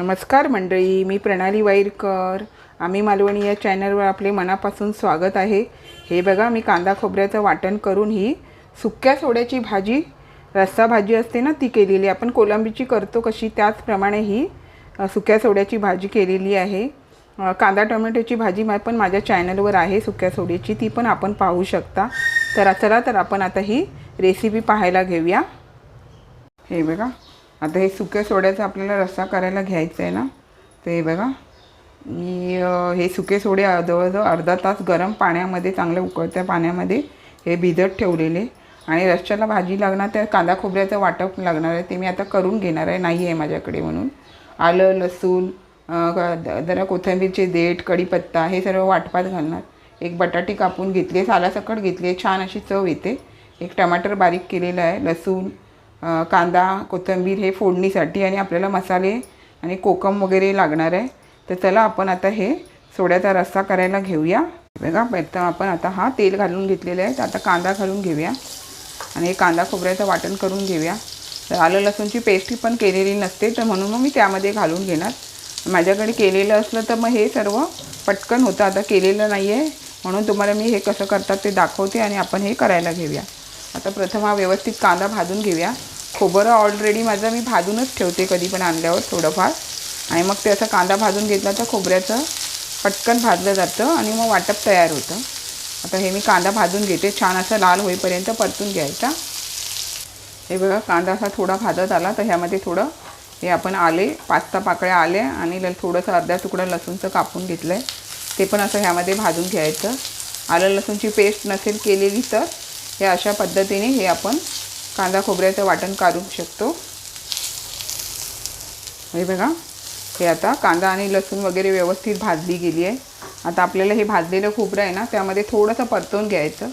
नमस्कार मंडळी मी प्रणाली वाईरकर. आम्ही मालवणी या चॅनलवर आपले मनापासून स्वागत आहे. हे बघा मी कांदा खोबऱ्याचं वाटण करून ही सुक्या सोड्याची भाजी रस्सा भाजी असते ना ती केलेली. आपण कोलंबीची करतो कशी त्याचप्रमाणे ही सुक्या सोड्याची भाजी केलेली आहे. कांदा टोमॅटोची भाजी मा पण माझ्या चॅनलवर आहे सुक्या सोड्याची ती पण आपण पाहू शकता. तर चला तर आपण आता ही रेसिपी पाहायला घेऊया. हे बघा. आता हे सुक्या सोड्याचा आपल्याला रस्सा करायला घ्यायचा आहे ना? ते बघा. मी हे सुके सोडे जवळजवळ अर्धा तास गरम पाण्यामध्ये चांगल्या उकळत्या पाण्यामध्ये हे भिजत ठेवलेले. आणि रश्श्याला भाजी लागणार त्या कांदा खोबऱ्याचं वाटप लागणार आहे ते मी आता करून घेणार आहे. नाही आहे माझ्याकडे म्हणून. आलं लसूण जरा कोथिंबीरचे देठ कढीपत्ता हे सर्व वाटपात घालणार. एक बटाटी कापून घेतली सालासकट घेतली छान अशी चव येते. एक टमाटर बारीक केलेलं आहे लसूण कांदा कोथिंबीर हे फोडणीसाठी आणि आपल्याला मसाले आणि कोकम वगैरे लागणार आहे. तर चला आपण आता हे सोड्याचा रस्सा करायला घेऊया. बघा प्रथम आपण आता हा तेल घालून घेतलेलं आहे. तर आता कांदा घालून घेऊया. आणि हे कांदा खोबऱ्याचं वाटण करून घेऊया. तर आलं लसूणची पेस्ट पण केलेली नसते तर म्हणून मग मी त्यामध्ये घालून घेणार. माझ्याकडे केलेलं असलं तर मग हे सर्व पटकन होतं. आता केलेलं नाही आहे म्हणून तुम्हाला मी हे कसं करतात ते दाखवते आणि आपण हे करायला घेऊया. आता प्रथम हा व्यवस्थित कांदा भाजून घेऊया. खोबरं ऑलरेडी माझं मी भाजूनच ठेवते कधी पण आणल्यावर थोडंफार. आणि मग ते असं कांदा भाजून घेतला तर खोबऱ्याचं पटकन भाजलं जातं आणि मग वाटप तयार होतं. आता हे मी कांदा भाजून घेते. छान असं लाल होईपर्यंत परतून घ्यायचा. हे बघा कांदा असा थोडा भाजत आला तर ह्यामध्ये थोडं हे आपण आले पाच सहा पाकळ्या आले आणि ल थोडंसं अर्धा तुकडा लसूणचं कापून घेतलं आहे ते पण असं ह्यामध्ये भाजून घ्यायचं. आलं लसूणची पेस्ट नसेल केलेली तर हे अशा पद्धतीने हे आपण कांदा खोबऱ्याचं वाटण काढू शकतो. हे बघा हे आता कांदा आणि लसूण वगैरे व्यवस्थित भाजली गेली आहे. आता आपल्याला हे भाजलेलं खोबरं आहे ना त्यामध्ये थोडंसं परतवून घ्यायचं.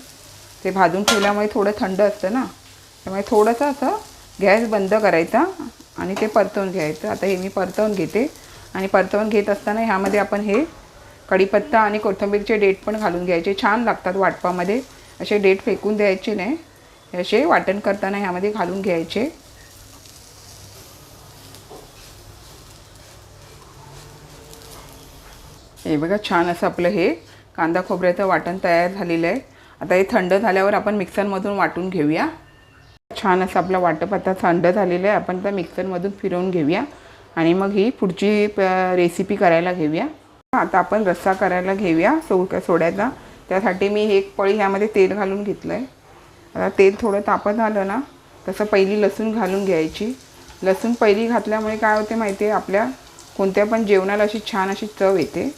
ते भाजून ठेवल्यामुळे थोडं थंड असतं ना. त्यामुळे थोडंसं असं गॅस बंद करायचा आणि ते परतवून घ्यायचं. आता हे मी परतवून घेते. आणि परतवून घेत असताना ह्यामध्ये आपण हे कढीपत्ता आणि कोथिंबीरचे डेट पण घालून घ्यायचे. छान लागतात वाटपामध्ये. असे डेट फेकून द्यायचे नाही. असे वाटण करताना ह्यामध्ये घालून घ्यायचे. हे बघा छान असं आपलं हे कांदा खोबऱ्याचं वाटण तयार झालेलं आहे. आता हे थंड झाल्यावर आपण मिक्सरमधून वाटून घेऊया. छान असं आपलं वाटप आता थंड झालेलं आहे. आपण त्या मिक्सरमधून फिरवून घेऊया. आणि मग ही पुढची रेसिपी करायला घेऊया. आता आपण रस्सा करायला घेऊया सो सोड्याचा. त्यासाठी मी एक पळी ह्यामध्ये तेल घालून घेतलं आहे आता तेल थोडं तापत आलं ना तसं पहिली लसूण घालून घ्यायची. लसूण पहिली घातल्यामुळे काय होते माहिती आहे? आपल्या कोणत्या पण जेवणाला अशी छान अशी चव येते.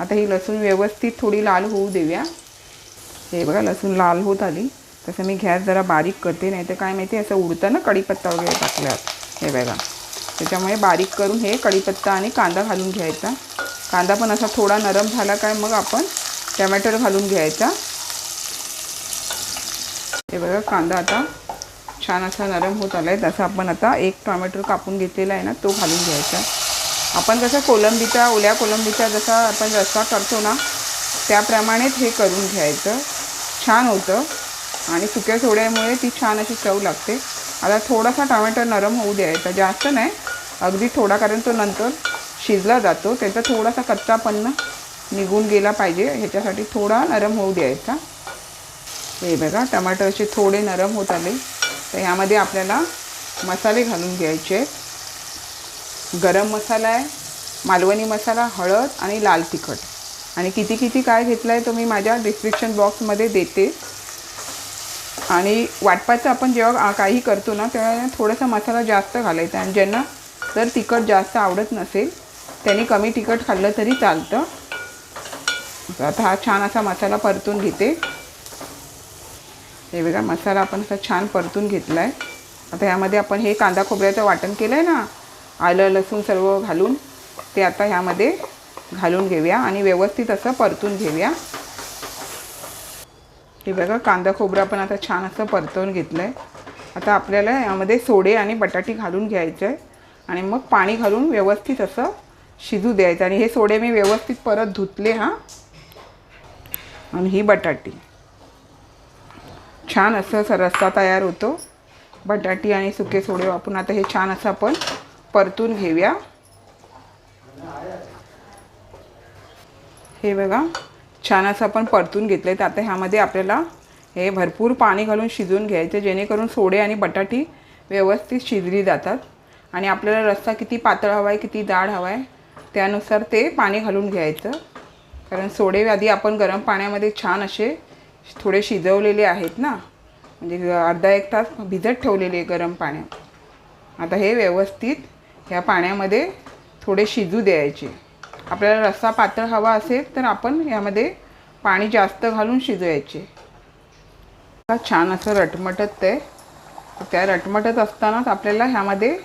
आता ही लसूण व्यवस्थित थोडी लाल होऊ देऊया. हे बघा लसूण लाल होत आली. तसं मी गॅस जरा बारीक करते नाही तर काय माहिती असं उडतं ना कढीपत्ता वगैरे टाकल्यात हे बघा. त्याच्यामुळे बारीक करून हे कढीपत्ता आणि कांदा घालून घ्यायचा. कांदा पण असा थोडा नरम झाला काय मग आपण टमॅटो घालून घ्यायचा. हे बघा कांदा आता छान असा नरम होत आला आहे तसा आपण आता एक टोमॅटो कापून घेतलेला आहे ना तो घालून घ्यायचा. आपण जसं कोलंबीचा ओल्या कोलंबीचा जसा आपण रस्सा करतो ना त्याप्रमाणेच हे करून घ्यायचं. छान होतं. आणि सुक्या सोड्यामुळे ती छान अशी चव लागते. आता थोडासा टोमॅटो नरम होऊ द्यायचा. जास्त नाही. अगदी थोडा कारण तो नंतर शिजला जातो. त्याचा थोडासा कच्चापन्न निघून गेला पाहिजे. ह्याच्यासाठी थोडा नरम होऊ द्यायचा. हे बघा टमाटर असे थोडे नरम होत आले. तर ह्यामध्ये आपल्याला मसाले घालून घ्यायचे. आहेत. गरम मसाला आहे मालवणी मसाला हळद आणि लाल तिखट. आणि किती किती काय घेतलं आहे तो मी माझ्या डिस्क्रिप्शन बॉक्समध्ये देते. आणि वाटपाचं आपण जेव्हा काही करतो ना तेव्हा थोडासा मसाला जास्त घालायचा. आणि ज्यांना जर तिखट जास्त आवडत नसेल त्यांनी कमी तिखट खाल्लं तरी चालतं. आता हा छान असा मसाला परतून घेते. हे बघा मसाला आपण असा छान परतून घेतला आहे आता ह्यामध्ये आपण हे कांदा खोबऱ्याचं वाटण केलं आहे ना आलं लसूण सर्व घालून ते आता ह्यामध्ये घालून घेऊया आणि व्यवस्थित असं परतून घेऊया. हे बघा कांदा खोबरं आपण आता छान असं परतवून घेतलं आहे आता आपल्याला यामध्ये सोडे आणि बटाटी घालून घ्यायचं आहे. आणि मग पाणी घालून व्यवस्थित असं शिजू द्यायचं. आणि हे सोडे मी व्यवस्थित परत धुतले हां. आणि ही बटाटी. छान असं रस्सा तयार होतो. बटाटी आणि सुके सोडे वापरून आता हे छान असं आपण परतून घेऊया. हे बघा छान असं आपण परतून घेतले तर आता ह्यामध्ये आपल्याला हे भरपूर पाणी घालून शिजून घ्यायचे जेणेकरून सोडे आणि बटाटी व्यवस्थित शिजली जातात. आणि आपल्याला रस्सा किती पातळ हवा आहे किती दाढ हवा आहे त्यानुसार ते पाणी घालून घ्यायचं. कारण सोडे आधी आपण गरम पाण्यामध्ये छान असे थोडे शिजवलेले आहेत ना. म्हणजे अर्धा एक तास भिजत ठेवलेले गरम पाण्यात आता हे व्यवस्थित ह्या पाण्यामध्ये थोडे शिजू द्यायचे. आपल्याला रस्सा पातळ हवा असेल तर आपण ह्यामध्ये पाणी जास्त घालून शिजवायचे. छान असं रटमटत आहे. त्या रटमटत असतानाच आपल्याला ह्यामध्ये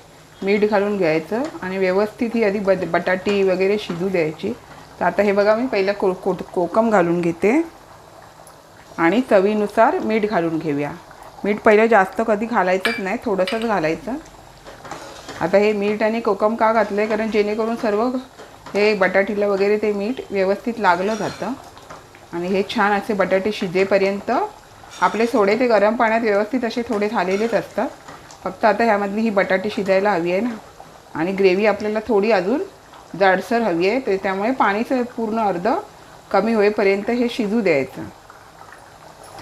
मीठ घालून घ्यायचं आणि व्यवस्थित ही आधी बट बटाटी वगैरे शिजू द्यायची. तर आता हे बघा मी पहिलं को को कोकम घालून घेते. आणि चवीनुसार मीठ घालून घेऊया. मीठ पहिलं जास्त कधी घालायचंच नाही थोडंसंच घालायचं. आता हे मीठ आणि कोकम का घातलं आहे कारण जेणेकरून सर्व हे बटाटीला वगैरे ते मीठ व्यवस्थित लागलं जातं. आणि हे छान असे बटाटे शिजेपर्यंत आपले सोडे ते गरम पाण्यात व्यवस्थित असे थोडे झालेलेच असतात. फक्त आता ह्यामधली ही बटाटी शिजायला हवी आहे ना. आणि ग्रेव्ही आपल्याला थोडी अजून जाडसर हवी आहे ते त्यामुळे पाणीचं पूर्ण अर्ध कमी होईपर्यंत हे शिजू द्यायचं.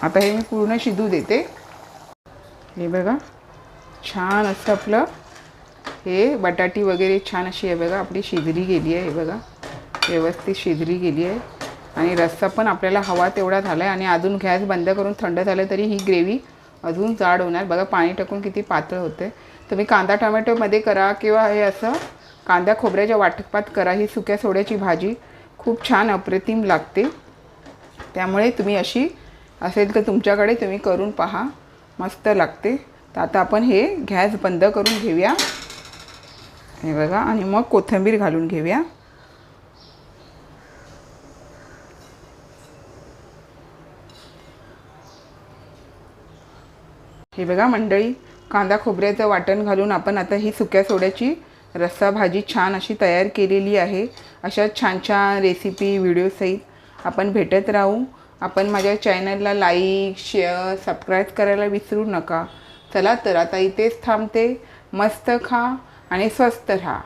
आता हे मी पूर्ण शिजू देते. हे बघा छान असं आपलं हे बटाटी वगैरे छान अशी आहे बघा आपली शिजली गेली आहे हे बघा. व्यवस्थित शिजली गेली आहे. आणि रस्सा पण आपल्याला हवा तेवढा झाला आहे आणि अजून गॅस बंद करून थंड झालं तरी ही ग्रेव्ही अजून जाड होणार. बघा पाणी टाकून किती पातळ होते. तुम्ही कांदा टोमॅटोमध्ये करा किंवा हे असं कांदा खोबऱ्याच्या वाटपात करा. ही सुक्या सोड्याची भाजी खूप छान अप्रतिम लागते. त्यामुळे तुम्ही अशी असेल तर तुमच्याकडे तुम्ही करून पहा. मस्त लागते. तर आता आपण हे गॅस बंद करून घेऊया. हे बघा आणि मग कोथिंबीर घालून घेऊया. हे बघा मंडळी कांदा खोबऱ्याचं वाटण घालून आपण आता ही सुक्या सोड्याची रस्सा भाजी छान अशी तयार केलेली आहे. अशा छान छान रेसिपी व्हिडिओसहित आपण भेटत राहू. आपण माझ्या चॅनलला लाईक शेअर सबस्क्राईब करायला विसरू नका. चला तर आता इथेच थांबते. मस्त खा आणि स्वस्त राहा.